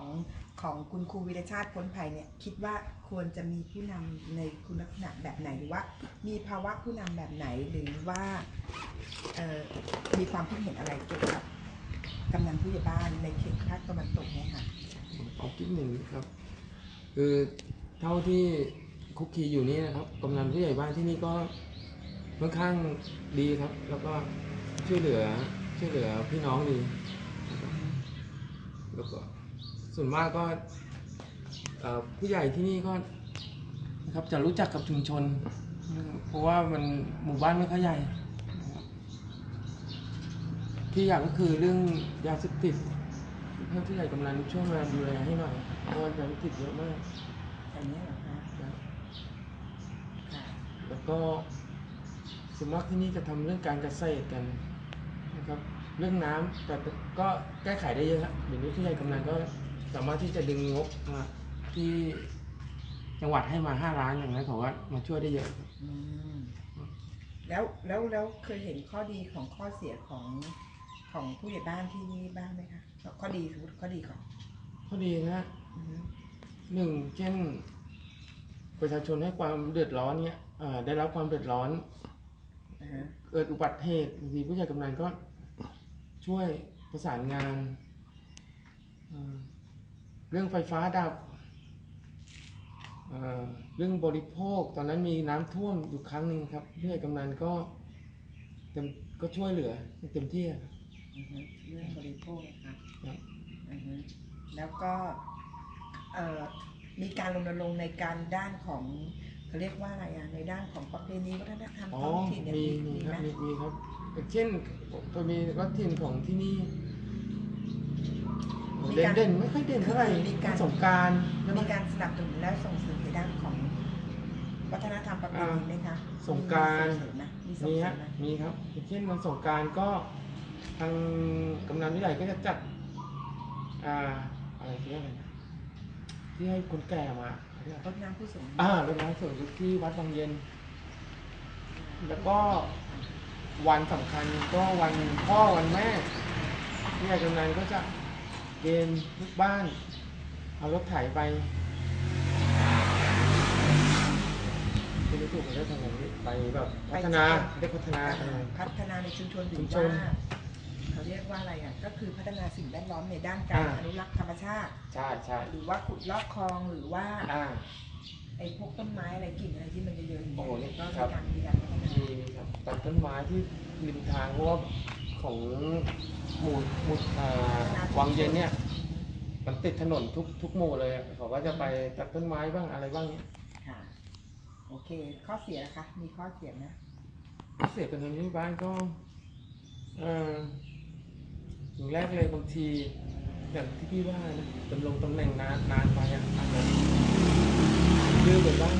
ของของคุณครูวิรชาติพ้นภัยเนี่ยคิดว่าควรจะมีผู้นำในคุณลักษณะแบบไหนหรือว่ามีภาวะผู้นำแบบไหนหรือว่าเอ่อมีความคิดเห็นอะไรเกี่ยวกับกำนันผู้ใหญ่บ้านในเขตภาคตะวันตกเนี่ยค่ะเอาคิดหนึ่งครับ คือเท่าที่คุกคีอยู่นี่นะครับกำนันผู้ใหญ่บ้านที่นี่ก็ค่อนข้างดีครับ แล้วก็ช่วยเหลือช่วยเหลือพี่น้องดีแล้วก็ ส่วนมากก็เอ่อผู้ใหญ่ที่นี่ก็นะครับจะรู้จักกับชุมชนนะครับเพราะว่ามันหมู่บ้านไม่ค่อยใหญ่นะครับที่อยากก็คือเรื่องยาเสพติดให้ผู้ใหญ่กำนันช่วยมาดูแลให้หน่อยเพราะว่ายาเสพติดเยอะมากอย่างนี้ยเหรอคะนะค่ะแล้วก็ส่วนมากที่นี่จะทำเรื่องการเกษตรกันนะครับเรื่องน้ำแต่ก็แก้ไขได้เยอะครับเดี๋ยวนี้ผู้ใหญ่กำนันก็ สามารถที่จะดึงงบมาที่จังหวัดให้มาห้าล้านอย่างนั้นเขาว่ามาช่วยได้เยอะครับอืมแล้วแล้วแล้วเคยเห็นข้อดีของข้อเสียของของผู้ใหญ่บ้านที่นี่บ้างไหมคะข้อดีสมมติข้อดีของพอดีนะอือฮึหนึ่งเช่น ประชาชนให้ความเดือดร้อนเนี่ยอ่าได้รับความเดือดร้อน อ่าฮะเกิดอุบัติเหตุบางทีผู้ใหญ่กำนันก็ช่วยประสานงานเอ่อ เรื่องไฟฟ้าดับเอ่อเรื่องบริโภคตอนนั้นมีน้ำท่วมอยู่ครั้งหนึ่งครับผู้ใหญ่กำนันก็เต็มก็ช่วยเหลือเต็มที่อะครับอือฮึเรื่องบริโภคนะคะครับอือฮึแล้วก็เอ่อมีการรณรงค์ในการด้านของเขาเรียกว่าอะไรอะในด้านของประเพณีวัฒนธรรมอ๋อท้องถิ่นเนี่ยมีมีมีมีคไหรัมบมีมีครับอย่างเช่นตัวมีวัฒนถิ่นของที่นี่ เด่นเด่นไม่ค่อยเด่นเท่าไหร่สงกรารใช่ไหมมีการสนับสนุนและส่งเสริมในด้านของวัฒนธรรมประเพณีไหมคะสงกรานต์มีส่งเสริมไหมมีส่งมีเสริฮะมไหมมีครับอย่างเช่นวันสงกรารก็ทางกำนันวิไลก็จะจัดอ่าอะไรที่เรียกอะไรนะที่ให้คนแก่มาเขาเรียกรดน้ำผู้สูงอายุอ่ารดน้ำส่วนที่วัดบางเย็น แล้วก็วันสำคัญก็วันพ่อวันแม่ที่ใหญ่กำนันก็จะ เกณฑ์ทุกบ้าน เอารถไถไปไม่รู้ถูกมันได้ทำไงไปแบบพัฒนาได้พัฒนากันหน่อย พัฒนาในชุมชนหรืชุอมชว่านเขาเรียกว่าอะไรอะ ก็คือพัฒนาสิ่งแวดล้อมในด้านการอ่า อนุรักษ์ธรรมชาติ ใช่ใช่หรือว่าขุดลอกคลองหรือว่าอ่า ไอ้พวกต้นไม้อะไรกิ่งอะไรที่มันเยอะๆอย่างโอ้เงี้โหยนี่ก็ครัมีบ การมีการพัฒนามีครับตัดต้นไม้ที่ริมทางเพราะว่าของหมู่หมู่อ่า วังเย็นเนี่ยมันติดถนนทุกทุกหมู่เลยอะเขาก็จะไปตัดต้นไม้บ้างอะไรบ้างเนี่ยค่ะ โอเค ข้อเสียนะคะ มีข้อเสียไหมเสียกันในที่บ้านก็เอออย่างแรกเลยบางทีอย่างที่พี่ว่านะดำรงตำแหน่งนานนานไปอะอาจจะดื้อไปบ้าง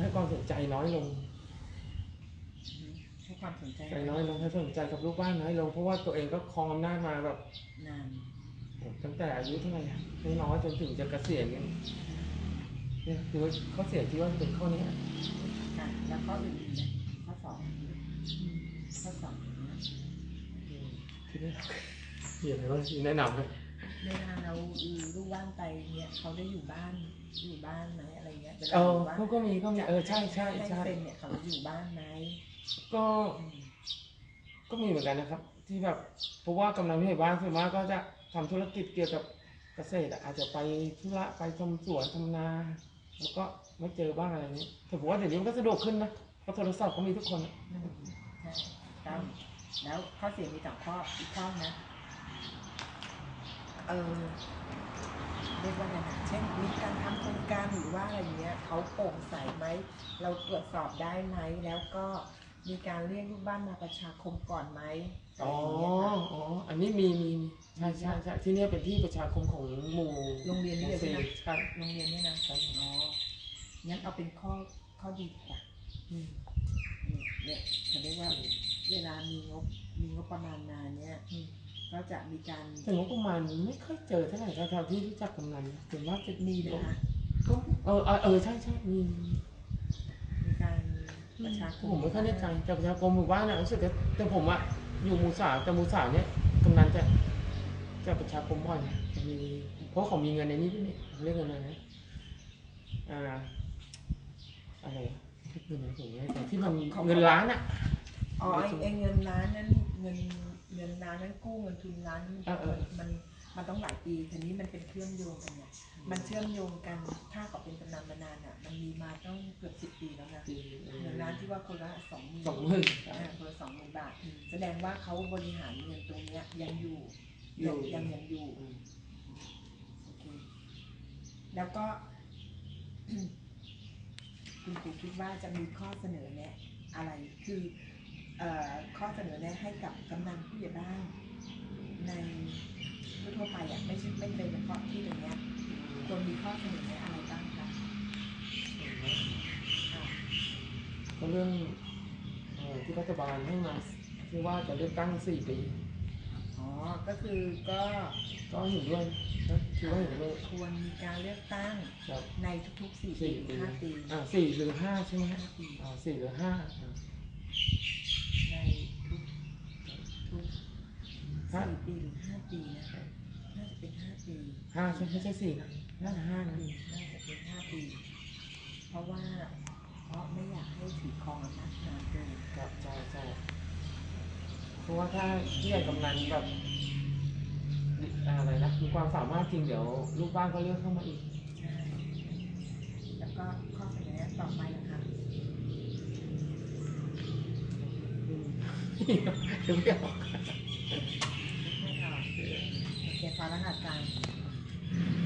ให้ความสนใจน้อยลงให้ ความสนใจใจน้อยลงให้สนใจกับลูกบ้านน้อยลงเพราะว่าตัวเองก็ครองอำนาจมาแบบนานตั้งแต่อายุเท่าไหร่อะน้อยๆจนถึงจะเกษียณเนี่ยเนี่ยคือว่าข้อเสียที่ว่าเป็นข้อนี้อะค่ะแล้วข้ออื่นๆนะข้อสองข้อสองนะอืมที่นี่เห็นไหมว่าที่แนะนำเลยเวลาเราลูกว่างไปเนี่ยเขาได้อยู่บ้านอยู่บ้านไหมอะไรเงี้ยเวลาเอออยู่บ้านเขาก็มีก็มีเออใช่ใช่ให้ใช่เซ็นเนี่ยเขาอยู่บ้านไหม ก็ ก็มีเหมือนกันนะครับ ที่แบบเพราะว่ากำลังผู้ใหญ่บ้านส่วนมากก็จะทำธุรกิจเกี่ยวกับเกษตรอะอาจจะไปธุระไปทำสวนทำนา แล้วก็ไม่เจอบ้างอะไรนี้แต่ผมว่าเดี๋ยวนี้มันก็สะดวกขึ้นนะเพราะโทรศัพท์ก็มีทุกคนอะอืมใช่ครับแล้วข้อเสียมีสองข้ออีกข้อนะเออเรียกว่าไงนะเช่นมีการทำโครงการหรือว่าอะไรอย่างเงี้ยเขาโปร่งใสไหม เราตรวจสอบได้ไหมแล้วก็ มีการเรียกลูกบ้านมาประชาคมก่อนไหมอะไรอ๋อ อย่างเงี้ยค่ะอ๋อ อันนี้มีมีมีใช่ใช่ใช่ที่เนี่ยเป็นที่ประชาคมของหมู่โรงเรียนนี่เลยใช่ไหมใช่โรงเรียนเนี่ยนะอ๋องั้นเอาเป็นข้อข้อดีดีกว่า อืมเนี่ยเขาเรียกว่าเวลามีงบมีงบประมาณมาเนี่ยอืมก็จะมีการแต่งบประมาณไม่ค่อยเจอเท่าไหร่เท่าๆที่รู้จักกำนันส่วนมากจะมีเลยค่ะก็เออเออเออใช่ใช่มีมีการ ประชาคมผมไม่ค่อยแน่ใจแต่ประชาคมหมู่บ้านน่ะรู้สึกจะแต่ผมอะอยู่หมู่สามแต่หมู่สามเนี่ยกำนันจะจะประชาคมบ่อยนะจะมีเพราะเขามีเงินในนี้ด้วยนี่เรียกเงินอะไรนะอ่าอะไรวะเรียกเงินอะไรผมไม่แน่ใจที่มันเงินล้านอะอ๋อไอ้ไอ้เงินล้านนั้นเงินเงินล้านนั้นกู้เงินทุนล้านนั้นเออเออ มัน มันต้องหลายปีทีนี้มันเป็นเครื่องโยงกันเนี่ยมันเชื่อมโยงกันถ้าเขาเป็นกำนันมานานอะ มันมีมาต้องเกือบสิบปีแล้วนะปีเงินล้านที่ว่าคนละสองหมื่นสองหมื่นคนละสองหมื่นบาท แสดงว่าเขาบริหารเงินตรงเนี้ยยังอยู่อยู่ยังยังอยู่อืมโอเคแล้วก็ คุณครูคิดว่าจะมีข้อเสนอแนะอะไรคือเอ่อข้อเสนอแนะให้กับกำนันผู้ใหญ่บ้านใน ทั่วๆไปอะไม่ใช่ไม่เป็นเฉพาะที่ตรงเนี้ยควรมีข้อเสนอแนะอะไรบ้างคะอะก็เรื่องเอ่อที่รัฐบาลให้มาที่ว่าจะเลือกตั้งสี่ปี อ๋อ ก็คือก็ก็เห็นด้วยนะคิดว่าเห็นด้วยควรมีการเลือกตั้งครับในทุกๆสี่ปีสี่หรือปีห้าปีอ่าสี่หรือห้าใช่ไหมฮะห้าปี อ่าสี่หรือห้าอ่า ในทุกทุกห้า สี่ปีหรือห้าปีนะ น่าจะเป็นห้าปีห้าใช่ไม่ใช่สี่นะน่าจะห้านะน่าจะเป็นห้าปี เพราะว่าเพราะไม่อยากให้ถือครองอำนาจนานเกินครับใช่ใช่เพราะว่าถ้าที่ใหญ่กำนันแบบอะไรนะมีความสามารถจริงเดี๋ยวลูกบ้านก็เลือกเข้ามาอีก ใช่ แล้วก็ข้อเสนอแนะต่อไปนะคะอืมถึงไม่ออก ไม่ออกโอเคพอแล้วค่ะอารย์